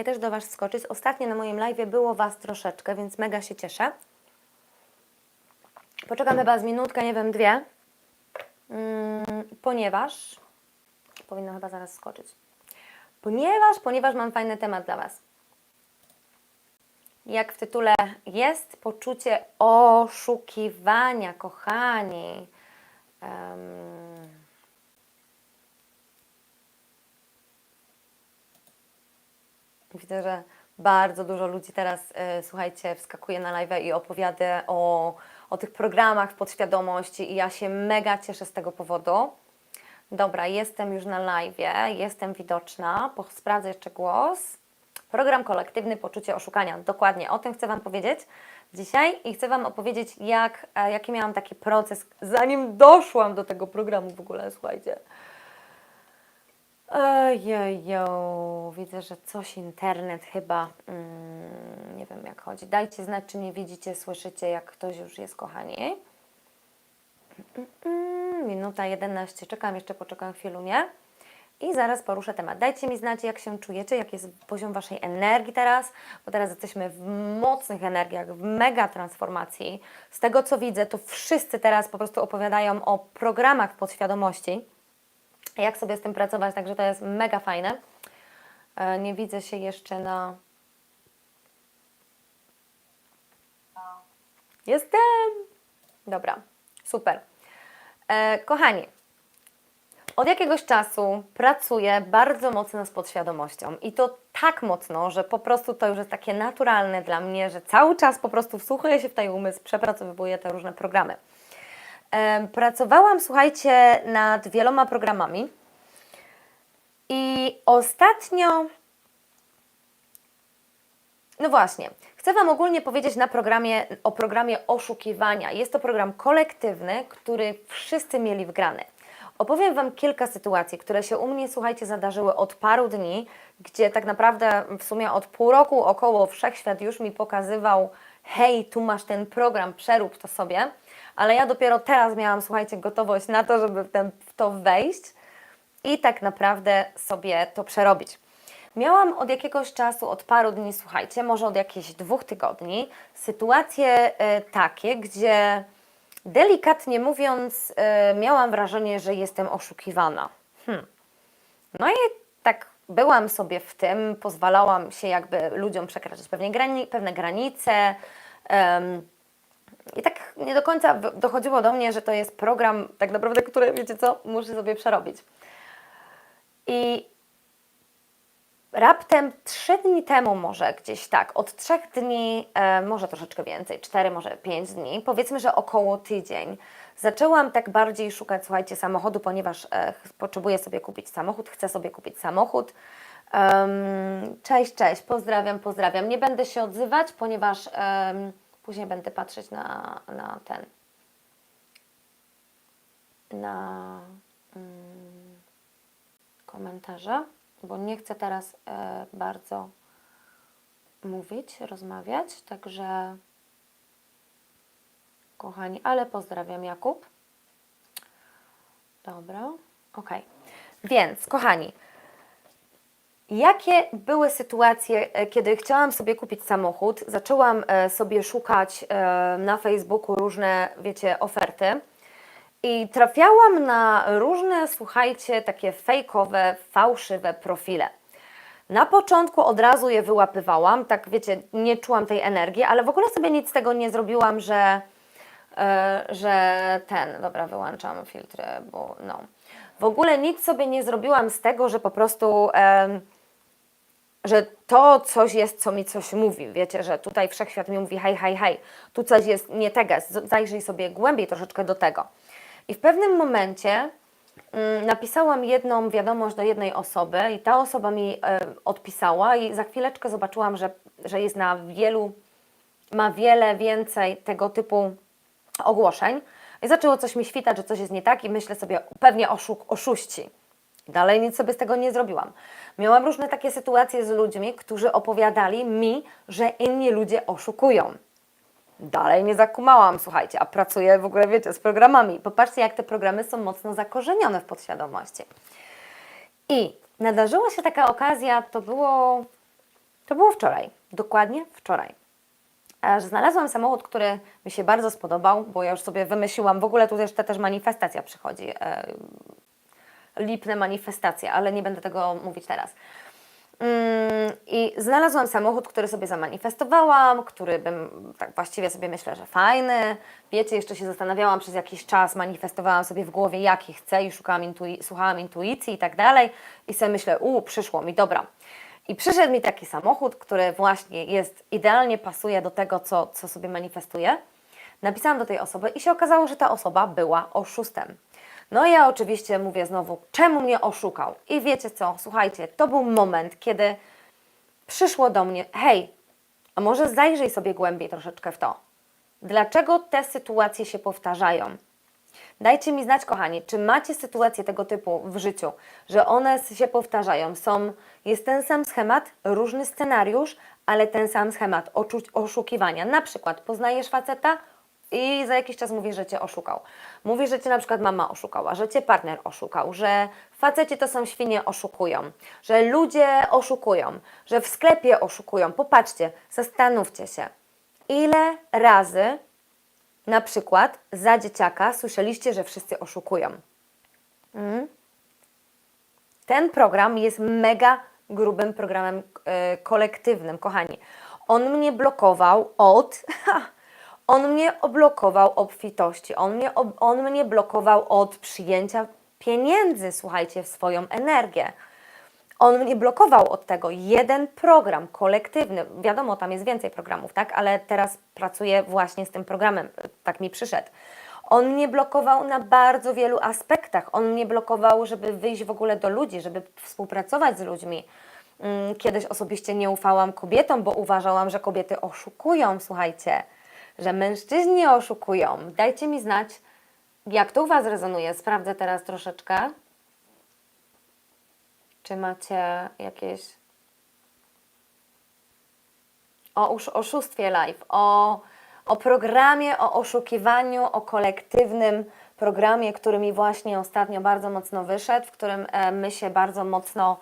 dzisiaj też do Was wskoczyć. Ostatnio na moim live było Was troszeczkę, więc mega się cieszę. Poczekam chyba z minutkę, nie wiem, dwie, mm, ponieważ powinno chyba zaraz skoczyć. Ponieważ, ponieważ mam fajny temat dla Was. Jak w tytule jest poczucie oszukiwania, kochani. Em, Widzę, że bardzo dużo ludzi teraz, e, słuchajcie, wskakuje na live i opowiada o, o tych programach w podświadomości i ja się mega cieszę z tego powodu. Dobra, jestem już na live, jestem widoczna, sprawdzę jeszcze głos. Program kolektywny poczucie oszukania. Dokładnie o tym chcę Wam powiedzieć dzisiaj i chcę Wam opowiedzieć, jak, e, jaki miałam taki proces, zanim doszłam do tego programu w ogóle, słuchajcie. Ojejo, widzę, że coś internet chyba, mm, nie wiem jak chodzi. Dajcie znać, czy mnie widzicie, słyszycie, jak ktoś już jest, kochani. Minuta 11, czekam, jeszcze poczekam chwilunię i zaraz poruszę temat. Dajcie mi znać, jak się czujecie, jaki jest poziom Waszej energii teraz, bo teraz jesteśmy w mocnych energiach, w mega transformacji. Z tego, co widzę, to wszyscy teraz po prostu opowiadają o programach podświadomości jak sobie z tym pracować, także to jest mega fajne. E, Nie widzę się jeszcze na. Jestem! Dobra, super. E, kochani, od jakiegoś czasu pracuję bardzo mocno z podświadomością i to tak mocno, że po prostu to już jest takie naturalne dla mnie, że cały czas po prostu wsłuchuję się w ten umysł, przepracowuję te różne programy. Pracowałam, słuchajcie, nad wieloma programami i ostatnio. No właśnie, chcę Wam ogólnie powiedzieć na programie, o programie oszukiwania. Jest to program kolektywny, który wszyscy mieli wgrany. Opowiem Wam kilka sytuacji, które się u mnie, słuchajcie, zadarzyły od paru dni, gdzie tak naprawdę w sumie od pół roku około Wszechświat już mi pokazywał hej, tu masz ten program, przerób to sobie, ale ja dopiero teraz miałam, słuchajcie, gotowość na to, żeby w, ten, w to wejść i tak naprawdę sobie to przerobić. Miałam od jakiegoś czasu, od paru dni, słuchajcie, może od jakichś dwóch tygodni, sytuacje e, takie, gdzie delikatnie mówiąc, e, miałam wrażenie, że jestem oszukiwana. Hmm. No i tak byłam sobie w tym, pozwalałam się jakby ludziom przekraczać pewne, grani- pewne granice. Nie do końca dochodziło do mnie, że to jest program, tak naprawdę, który, wiecie co, muszę sobie przerobić. I raptem trzy dni temu, może gdzieś tak, od trzech dni, e, może troszeczkę więcej, cztery, może pięć dni, powiedzmy, że około tydzień, zaczęłam tak bardziej szukać, słuchajcie, samochodu, ponieważ e, potrzebuję sobie kupić samochód, chcę sobie kupić samochód. Em, cześć, cześć, pozdrawiam, pozdrawiam. Nie będę się odzywać, ponieważ em, później będę patrzeć na, na ten, na mm, komentarze, bo nie chcę teraz e, bardzo mówić, rozmawiać, także kochani, ale pozdrawiam Jakub. Dobra, ok. Więc, kochani, jakie były sytuacje, e, kiedy chciałam sobie kupić samochód? Zaczęłam e, sobie szukać e, na Facebooku różne, wiecie, oferty. I trafiałam na różne, słuchajcie, takie fejkowe, fałszywe profile. Na początku od razu je wyłapywałam, tak wiecie, nie czułam tej energii, ale w ogóle sobie nic z tego nie zrobiłam, że, że ten, dobra, wyłączam filtry, bo no. W ogóle nic sobie nie zrobiłam z tego, że po prostu, że to coś jest, co mi coś mówi. Wiecie, że tutaj wszechświat mi mówi, hej, hej, hej, tu coś jest nie tego, zajrzyj sobie głębiej troszeczkę do tego. I w pewnym momencie mm, napisałam jedną wiadomość do jednej osoby i ta osoba mi e, odpisała i za chwileczkę zobaczyłam, że, że jest na wielu, ma wiele więcej tego typu ogłoszeń i zaczęło coś mi świtać, że coś jest nie tak i myślę sobie, pewnie oszuk, oszuści. Dalej nic sobie z tego nie zrobiłam. Miałam różne takie sytuacje z ludźmi, którzy opowiadali mi, że inni ludzie oszukują. Dalej nie zakumałam, słuchajcie, a pracuję w ogóle, wiecie, z programami. Popatrzcie, jak te programy są mocno zakorzenione w podświadomości. I nadarzyła się taka okazja, to było To było wczoraj, dokładnie wczoraj. Aż znalazłam samochód, który mi się bardzo spodobał, bo ja już sobie wymyśliłam, w ogóle tu jeszcze też manifestacja przychodzi, e, lipne manifestacje, ale nie będę tego mówić teraz. Mm, I znalazłam samochód, który sobie zamanifestowałam, który bym, tak właściwie sobie myślę, że fajny. Wiecie, jeszcze się zastanawiałam przez jakiś czas, manifestowałam sobie w głowie, jaki chcę i szukałam intui- słuchałam intuicji i tak dalej. I sobie myślę, u, przyszło mi, dobra. I przyszedł mi taki samochód, który właśnie jest, idealnie pasuje do tego, co, co sobie manifestuję. Napisałam do tej osoby i się okazało, że ta osoba była oszustem. No ja oczywiście mówię znowu, czemu mnie oszukał? I wiecie co, słuchajcie, to był moment, kiedy przyszło do mnie, hej, a może zajrzyj sobie głębiej troszeczkę w to. Dlaczego te sytuacje się powtarzają? Dajcie mi znać, kochani, czy macie sytuacje tego typu w życiu, że one się powtarzają. Są, jest ten sam schemat, różny scenariusz, ale ten sam schemat oszukiwania. Na przykład poznajesz faceta i za jakiś czas mówi, że cię oszukał. Mówi, że cię na przykład mama oszukała, że cię partner oszukał, że faceci to są świnie oszukują, że ludzie oszukują, że w sklepie oszukują. Popatrzcie, zastanówcie się, ile razy na przykład za dzieciaka słyszeliście, że wszyscy oszukują. Mm. Ten program jest mega grubym programem e, kolektywnym, kochani. On mnie blokował od. On mnie oblokował obfitości. On mnie, ob, on mnie blokował od przyjęcia pieniędzy, słuchajcie, w swoją energię. On mnie blokował od tego. Jeden program kolektywny, wiadomo, tam jest więcej programów, tak? Ale teraz pracuję właśnie z tym programem, tak mi przyszedł. On mnie blokował na bardzo wielu aspektach. On mnie blokował, żeby wyjść w ogóle do ludzi, żeby współpracować z ludźmi. Mm, Kiedyś osobiście nie ufałam kobietom, bo uważałam, że kobiety oszukują, słuchajcie, że mężczyźni oszukują. Dajcie mi znać, jak to u Was rezonuje. Sprawdzę teraz troszeczkę. Czy macie jakieś. O osz- oszustwie live, o, o programie, o oszukiwaniu, o kolektywnym programie, który mi właśnie ostatnio bardzo mocno wyszedł, w którym e, my się bardzo mocno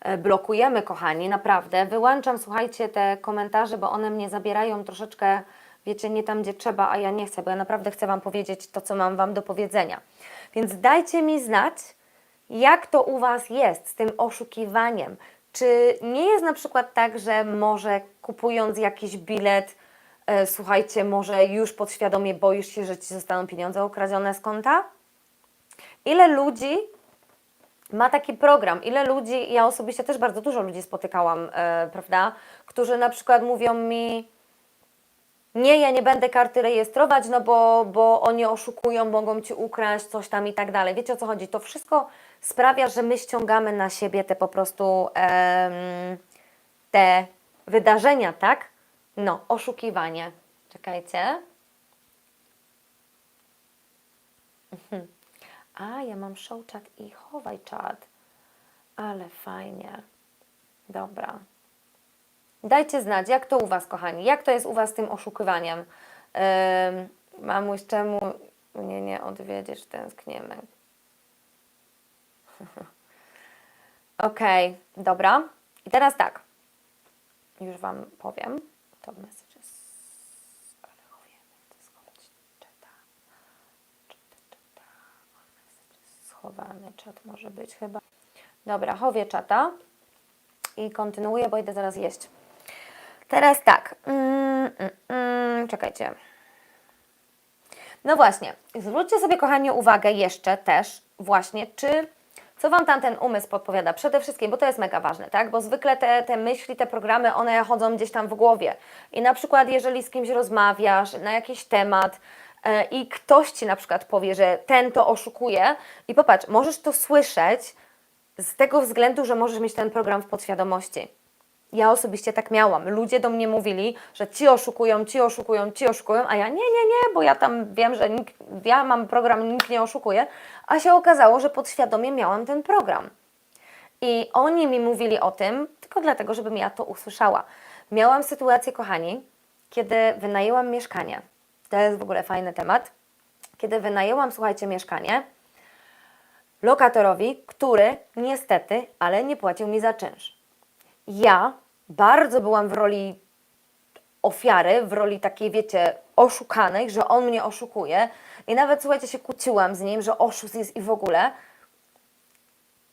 e, blokujemy, kochani, naprawdę. Wyłączam, słuchajcie, te komentarze, bo one mnie zabierają troszeczkę, wiecie, nie tam, gdzie trzeba, a ja nie chcę, bo ja naprawdę chcę Wam powiedzieć to, co mam Wam do powiedzenia. Więc dajcie mi znać, jak to u Was jest z tym oszukiwaniem? Czy nie jest na przykład tak, że może kupując jakiś bilet, e, słuchajcie, może już podświadomie boisz się, że Ci zostaną pieniądze ukradzione z konta? Ile ludzi ma taki program? Ile ludzi, ja osobiście też bardzo dużo ludzi spotykałam, e, prawda, którzy na przykład mówią mi, nie, ja nie będę karty rejestrować, no bo, bo oni oszukują, mogą ci ukraść, coś tam i tak dalej. Wiecie o co chodzi? To wszystko sprawia, że my ściągamy na siebie te po prostu em, te wydarzenia, tak? No, oszukiwanie. Czekajcie. Mhm. A, ja mam show i chowaj czat. Ale fajnie. Dobra. Dajcie znać, jak to u Was, kochani, jak to jest u Was z tym oszukiwaniem. Ym, mamuś, czemu mnie nie odwiedzisz, tęskniemy. Okej, dobra. I teraz tak. Już Wam powiem. To messages. Ale. To schować. Czata, czata. Messages. Schowany czat może być chyba. Dobra, chowię czata. I kontynuuję, bo idę zaraz jeść. Teraz tak. Mm, mm, mm, czekajcie. No właśnie, zwróćcie sobie, kochani, uwagę jeszcze też, właśnie, czy co Wam tam ten umysł podpowiada? Przede wszystkim, bo to jest mega ważne, tak? Bo zwykle te, te myśli, te programy, one chodzą gdzieś tam w głowie. I na przykład, jeżeli z kimś rozmawiasz na jakiś temat e, i ktoś Ci na przykład powie, że ten to oszukuje, i popatrz, możesz to słyszeć z tego względu, że możesz mieć ten program w podświadomości. Ja osobiście tak miałam. Ludzie do mnie mówili, że ci oszukują, ci oszukują, ci oszukują, a ja nie, nie, nie, bo ja tam wiem, że nikt, ja mam program, nikt nie oszukuje, a się okazało, że podświadomie miałam ten program. I oni mi mówili o tym tylko dlatego, żebym ja to usłyszała. Miałam sytuację, kochani, kiedy wynajęłam mieszkanie. To jest w ogóle fajny temat. Kiedy wynajęłam, słuchajcie, mieszkanie lokatorowi, który niestety, ale nie płacił mi za czynsz. Ja bardzo byłam w roli ofiary, w roli takiej, wiecie, oszukanej, że on mnie oszukuje. I nawet, słuchajcie, się kłóciłam z nim, że oszust jest i w ogóle.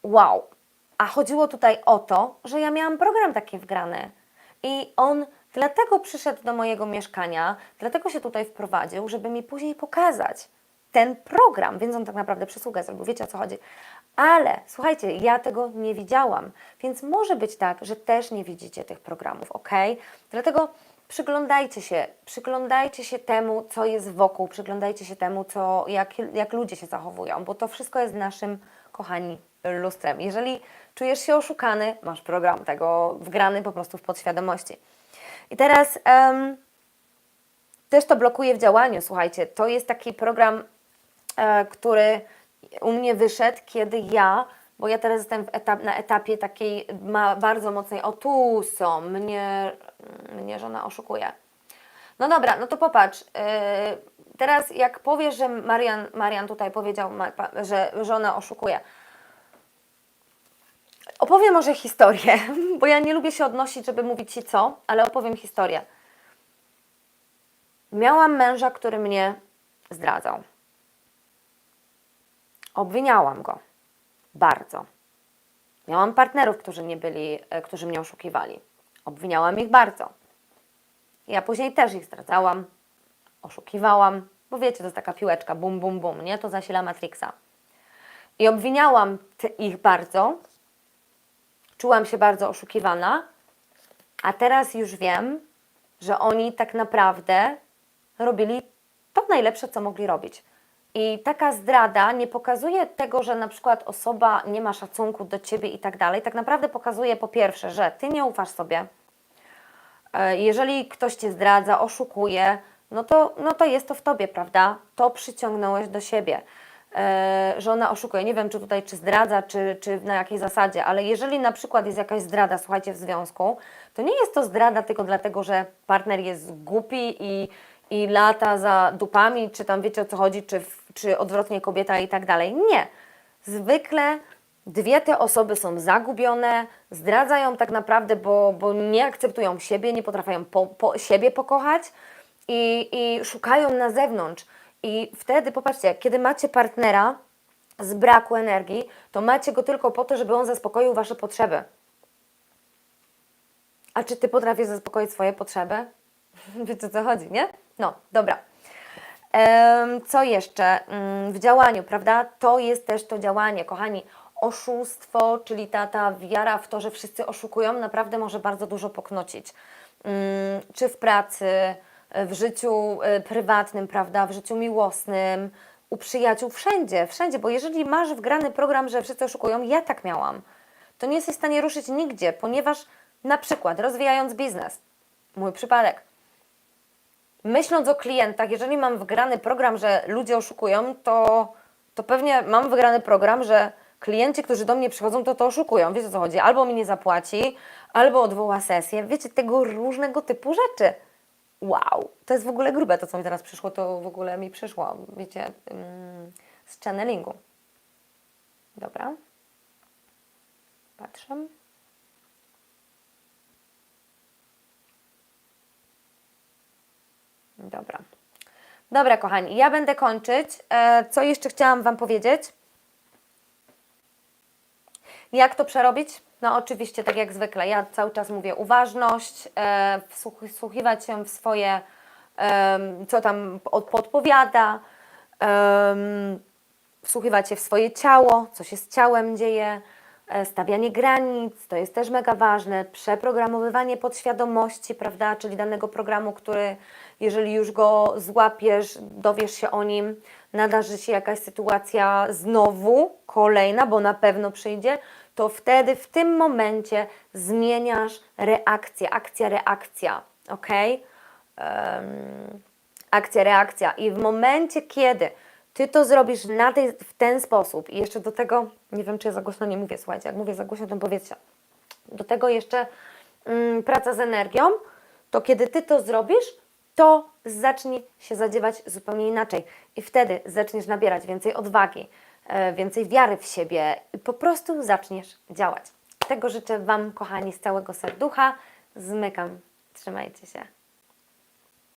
Wow. A chodziło tutaj o to, że ja miałam program taki wgrany. I on dlatego przyszedł do mojego mieszkania, dlatego się tutaj wprowadził, żeby mi później pokazać ten program, więc on tak naprawdę przysługę zrobił, wiecie o co chodzi. Ale słuchajcie, ja tego nie widziałam, więc może być tak, że też nie widzicie tych programów, ok? Dlatego przyglądajcie się, przyglądajcie się temu, co jest wokół, przyglądajcie się temu, co, jak, jak ludzie się zachowują, bo to wszystko jest naszym, kochani, lustrem. Jeżeli czujesz się oszukany, masz program tego wgrany po prostu w podświadomości. I teraz em, też to blokuje w działaniu, słuchajcie. To jest taki program, e, który u mnie wyszedł, kiedy ja, bo ja teraz jestem etap, na etapie takiej ma, bardzo mocnej, o tu są, mnie, mnie żona oszukuje. No dobra, no to popatrz. e, teraz jak powiesz, że Marian, Marian tutaj powiedział, że żona oszukuje, Opowiem może historię, bo ja nie lubię się odnosić, żeby mówić Ci co, ale opowiem historię. Miałam męża, który mnie zdradzał. Obwiniałam go. Bardzo. Miałam partnerów, którzy, nie byli, e, którzy mnie oszukiwali. Obwiniałam ich bardzo. Ja później też ich zdradzałam, oszukiwałam, bo wiecie, to jest taka piłeczka, bum, bum, bum, nie? To zasila Matrixa. I obwiniałam ich bardzo, czułam się bardzo oszukiwana, a teraz już wiem, że oni tak naprawdę robili to najlepsze, co mogli robić. I taka zdrada nie pokazuje tego, że na przykład osoba nie ma szacunku do ciebie i tak dalej. Tak naprawdę pokazuje po pierwsze, że ty nie ufasz sobie. E, Jeżeli ktoś cię zdradza, oszukuje, no to, no to jest to w tobie, prawda? To przyciągnąłeś do siebie. E, że ona oszukuje. Nie wiem, czy tutaj, czy zdradza, czy, czy na jakiej zasadzie, ale jeżeli na przykład jest jakaś zdrada, słuchajcie, w związku, to nie jest to zdrada tylko dlatego, że partner jest głupi i, i lata za dupami, czy tam wiecie o co chodzi, czy, w- czy odwrotnie kobieta i tak dalej. Nie. Zwykle dwie te osoby są zagubione, zdradzają tak naprawdę, bo, bo nie akceptują siebie, nie potrafią po, po siebie pokochać i, i szukają na zewnątrz. I wtedy, popatrzcie, kiedy macie partnera z braku energii, to macie go tylko po to, żeby on zaspokoił Wasze potrzeby. A czy Ty potrafisz zaspokoić swoje potrzeby? Wiecie o co chodzi, nie? No, dobra. Co jeszcze Mm, w działaniu, prawda? To jest też to działanie, kochani. Oszustwo, czyli ta, ta wiara w to, że wszyscy oszukują, naprawdę może bardzo dużo poknocić. Mm, Czy w pracy, w życiu e, prywatnym, prawda? W życiu miłosnym, u przyjaciół, wszędzie, wszędzie. Bo jeżeli masz wgrany program, że wszyscy oszukują, ja tak miałam, to nie jesteś w stanie ruszyć nigdzie, ponieważ na przykład rozwijając biznes, mój przypadek, myśląc o klientach, jeżeli mam wgrany program, że ludzie oszukują, to, to pewnie mam wgrany program, że klienci, którzy do mnie przychodzą, to to oszukują. Wiecie o co chodzi? Albo mi nie zapłaci, albo odwoła sesję. Wiecie, tego różnego typu rzeczy. Wow, to jest w ogóle grube to, co mi teraz przyszło, to w ogóle mi przyszło, wiecie, ym, z channelingu. Dobra. Patrzę. Dobra. Dobra, kochani, ja będę kończyć. E, Co jeszcze chciałam Wam powiedzieć? Jak to przerobić? No oczywiście, tak jak zwykle, ja cały czas mówię uważność, e, wsłuch- wsłuchiwać się w swoje, co tam od- podpowiada, wsłuchiwać się w swoje ciało, co się z ciałem dzieje, e, stawianie granic, to jest też mega ważne, przeprogramowywanie podświadomości, prawda, czyli danego programu, który jeżeli już go złapiesz, dowiesz się o nim, nadarzy się jakaś sytuacja znowu, kolejna, bo na pewno przyjdzie, to wtedy w tym momencie zmieniasz reakcję, akcja, reakcja, ok? Em, akcja, reakcja. I w momencie, kiedy ty to zrobisz na tej, w ten sposób, i jeszcze do tego, nie wiem, czy ja za głośno nie mówię, słuchajcie, jak mówię za głośno, to powiedzcie. Do tego jeszcze mm, praca z energią, to kiedy ty to zrobisz, to zacznie się zadziewać zupełnie inaczej. I wtedy zaczniesz nabierać więcej odwagi, e, więcej wiary w siebie i po prostu zaczniesz działać. Tego życzę Wam, kochani, z całego serducha. Zmykam. Trzymajcie się.